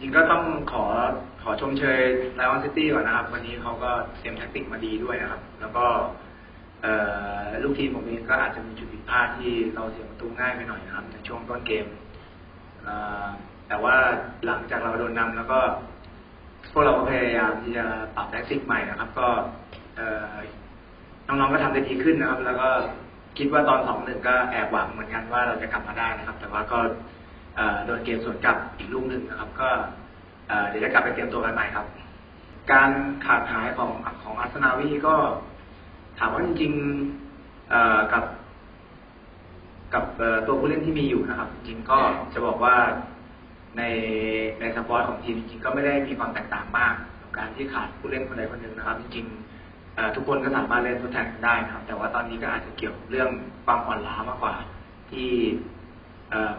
จริงก็ต้องขอขอชมเชยไลออนซิตี้ก่อนนะครับ วันนี้เขาก็เตรียมแท็กติกมาดีด้วยนะครับ แล้วก็ลูกทีมผมเองก็อาจจะมีจุดผิดพลาดที่เราเสียประตูง่ายไปหน่อยนะครับ ในช่วงต้นเกมเแต่ว่าหลังจากเราโดนนำแล้วก็พวกเราก็พยายามที่จะปรับแท็กติกใหม่นะครับ ก็น้องๆก็ทำได้ดีขึ้นนะครับ แล้วก็คิดว่าตอนสองหนึ่งก็แอบหวังเหมือนกันว่าเราจะกลับมาได้นะครับ แต่ว่าก็ โดนเกมสวนกลับอีกลูกหนึ่งนะครับ ก็เอ่อเดี๋ยวจะกลับไปเตรียมตัวกันใหม่ครับ การขาดหายของของอาร์เซนาวีก็ ถามว่าจริงๆเอ่อกับ กับตัวผู้เล่นที่มีอยู่นะครับ จริงก็จะบอกว่าในในสปอร์ตของทีมจริงๆก็ไม่ได้มีความแตกต่างมากกับการที่ขาดผู้เล่นคนใดคนหนึ่งนะครับ จริงๆเอ่อทุกคนก็สามารถเล่นทดแทนกันได้นะครับ แต่ว่าตอนนี้ก็อาจจะเกี่ยวเรื่องความอ่อนล้ามากกว่าที่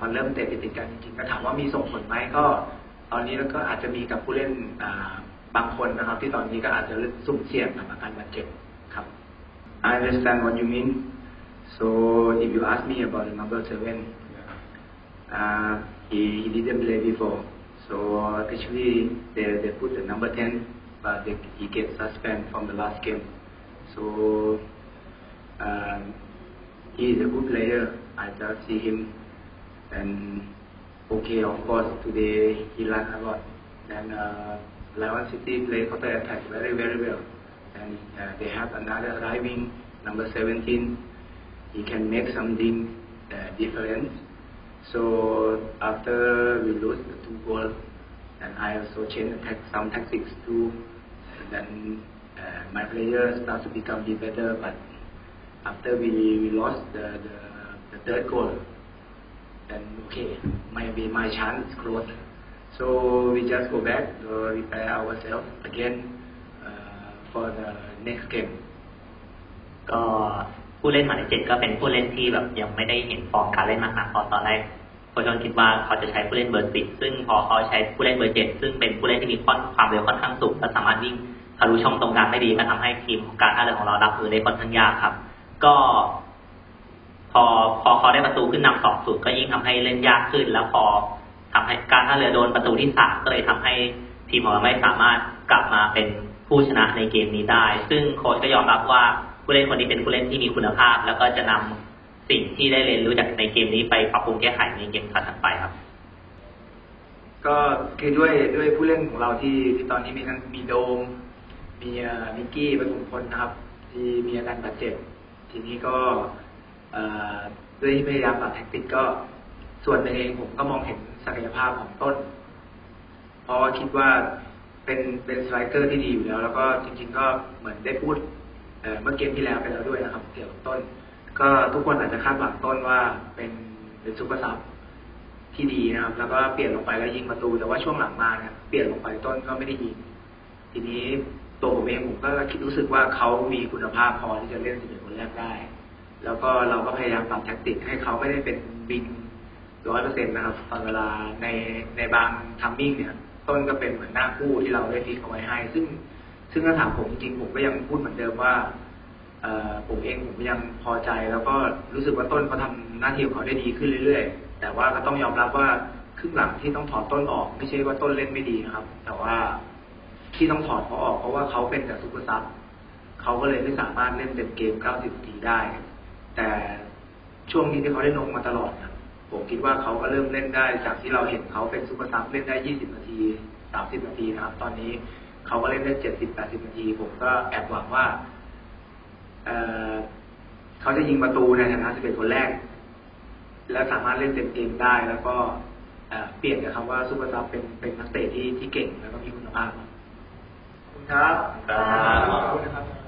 มันเริ่มเตะติดๆกันจริงๆก็ถามว่ามีส่งผลไหมก็ ตอนนี้ก็อาจจะมีกับผู้เล่นอ่าบางคนนะครับ ที่ตอนนี้ก็อาจจะสุ่มเสี่ยงกับอาการบาดเจ็บครับ I understand what you mean so if you ask me about the number seven uh, he, he didn't play before. So actually, they, they put the number 10, but they, he gets suspended from the last game. So um, he is a good player. I just see him, and okay, of course, today he learned a lot. Then uh, Lion City play counter attack very very well, and uh, they have another arriving number 17. He can make something uh, different. So after we lose the two goals, and I also change some tactics too. And then uh, my players start to become better, but after we, we lost the, the, the third goal, then okay, maybe my chance is closed. So we just go back to repair ourselves again uh, for the next game. ก็ผู้เล่นหมายเลขเจ็ดก็เป็นผู้เล่นที่แบบยังไม่ได้เห็นฟอร์มการเล่นมากนักพราะตอนแรกโค้ชคิดว่าเขาจะใช้ผู้เล่นเบอร์สิบซึ่งพอเขาใช้ผู้เล่นเบอร์เจ็ดซึ่งเป็นผู้เล่นที่มีความเร็วค่อนข้างสูงและสามารถวิ่งทะลุช่องตรงกลางได้ดีก็ทำให้ทีมของการท่าเรือของเรารับมือได้ค่อนข้างยากครับ ก็ พอพอเขาได้ประตูขึ้นนำสองศูนย์ก็ยิ่งทำให้เล่นยากขึ้น แล้วพอทำให้การท่าเรือโดนประตูที่สามก็เลยทำให้ทีมของเราไม่สามารถกลับมาเป็นผู้ชนะในเกมนี้ได้ ซึ่งโค้ชก็ยอมรับว่าผู้เล่นคนนี้เป็นผู้เล่นที่มีคุณภาพ แล้วก็จะนำสิ่งที่ได้เรียนรู้จากในเกมนี้ไปปรับปรุงแก้ไขในเกมถัดไปครับ ก็คือด้วยด้วยผู้เล่นของเราที่ที่ตอนนี้มีทั้งมีโดม มีมิกกี้เปฐมพลนะครับ ที่มีอาการบาดเจ็บ ทีนี้ก็ ด้วยที่พยายามปรับแท็กติกก็ส่วนหนึ่งเองผมก็มองเห็นศักยภาพของต้น เพราะว่าคิดว่าเป็นเป็นสไตรเกอร์ที่ดีอยู่แล้ว แล้วก็จริง ๆ ก็เหมือนได้พูดเมื่อเกมที่แล้วไปแล้วด้วยนะครับ เกี่ยวกับต้น ก็ทุกคนอาจจะคาดหวังต้นว่าเป็นเป็นซูเปอร์ซับที่ดีนะครับ แล้วก็เปลี่ยนลงไปแล้วยิงประตู แต่ว่าช่วงหลังมาเนี่ยเปลี่ยนลงไปต้นก็ไม่ได้ยิงทีนี้ตัวผมเองผมก็คิดรู้สึกว่าเขามีคุณภาพพอที่จะเล่นสิบเอ็ดคนแรกได้ แล้วก็เราก็พยายามปรับแท็กติกให้เขาไม่ได้เป็นบินร้อยเปอร์เซ็นต์นะครับ ตอนเวลาในในบางทัมมิ่งเนี่ยต้นก็เป็นเหมือนหน้าคู่ที่เราได้ฟิกเอาไว้ให้ ซึ่งซึ่งถ้าถามผมจริงผมก็ยังพูดเหมือนเดิมว่าเออผมเองผมยังพอใจ แล้วก็รู้สึกว่าต้นเขาทำหน้าที่ของเขาได้ดีขึ้นเรื่อยๆ แต่ว่าก็ต้องยอมรับว่าครึ่งหลังที่ต้องถอดต้นออก ไม่ใช่ว่าต้นเล่นไม่ดีนะครับ แต่ว่าที่ต้องถอดเขาออกเพราะว่าเขาเป็นแต่ซุปเปอร์ซับเขาก็เลยไม่สามารถเล่นเต็มเกม 90 นาทีได้ แต่ช่วงนี้ที่เขาได้ลงมาตลอดเนี่ยผมคิดว่าเขาก็เริ่มเล่นได้ จากที่เราเห็นเขาเป็นซุปเปอร์ซับเล่นได้ 20 นาที 30 นาทีนะครับ ตอนนี้เขาก็เล่นได้ 70 80 นาที ผมก็แอบหวังว่าเอ่อเขาจะยิงประตูในฐานะ 11 คนแรก แล้วสามารถเล่นเต็มเกมได้แล้วก็เอ่อเปลี่ยนจากคำว่าซูเปอร์ซับเป็นเป็นนักเตะที่ที่เก่งแล้วก็มีคุณภาพครับขอบคุณครับครับขอบคุณนะครับ